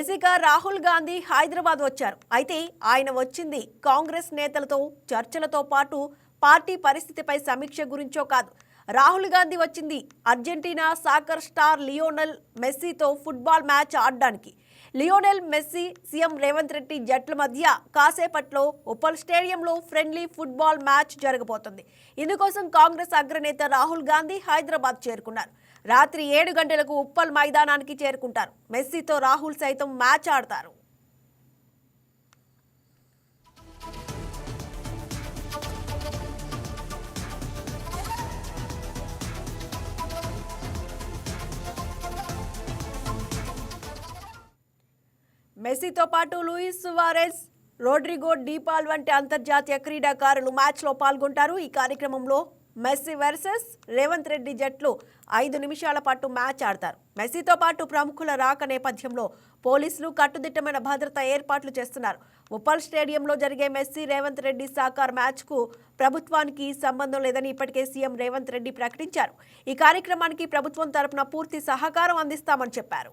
బేసిక్గా రాహుల్ గాంధీ హైదరాబాద్ వచ్చారు. అయితే ఆయన వచ్చింది కాంగ్రెస్ నేతలతో చర్చలతో పాటు పార్టీ పరిస్థితిపై సమీక్ష గురించో కాదు. రాహుల్ గాంధీ వచ్చింది అర్జెంటీనా సాకర్ స్టార్ లియోనల్ మెస్సీతో ఫుట్బాల్ మ్యాచ్ ఆడడానికి. Lionel Messi CM Revanth Reddy జట్ల మధ్య కాసేపట్లో ఉప్పల్ స్టేడియంలో ఫ్రెండ్లీ ఫుట్బాల్ మ్యాచ్ జరగబోతుంది. ఇందుకోసం కాంగ్రెస్ అగ్రనేత రాహుల్ గాంధీ హైదరాబాద్ చేరుకున్నారు. రాత్రి ఏడు గంటలకు ఉప్పల్ మైదానానికి చేరుకుంటారు. మెస్సీతో రాహుల్ సైతం మ్యాచ్ ఆడతారు. మెస్సీతో పాటు లూయిస్ సువారెస్ రోడ్రిగో డీపాల్ వంటి అంతర్జాతీయ క్రీడాకారులు మ్యాచ్లో పాల్గొంటారు. ఈ కార్యక్రమంలో మెస్సీ వర్సెస్ రేవంత్ రెడ్డి జట్లు ఐదు నిమిషాల పాటు మ్యాచ్ ఆడతారు. మెస్సీతో పాటు ప్రముఖుల రాక నేపథ్యంలో పోలీసులు కట్టుదిట్టమైన భద్రత ఏర్పాట్లు చేస్తున్నారు. ఉప్పల్ స్టేడియంలో జరిగే మెస్సీ రేవంత్ రెడ్డి సాకార్ మ్యాచ్కు ప్రభుత్వానికి సంబంధం లేదని ఇప్పటికే సీఎం రేవంత్ రెడ్డి ప్రకటించారు. ఈ కార్యక్రమానికి ప్రభుత్వం తరపున పూర్తి సహకారం అందిస్తామని చెప్పారు.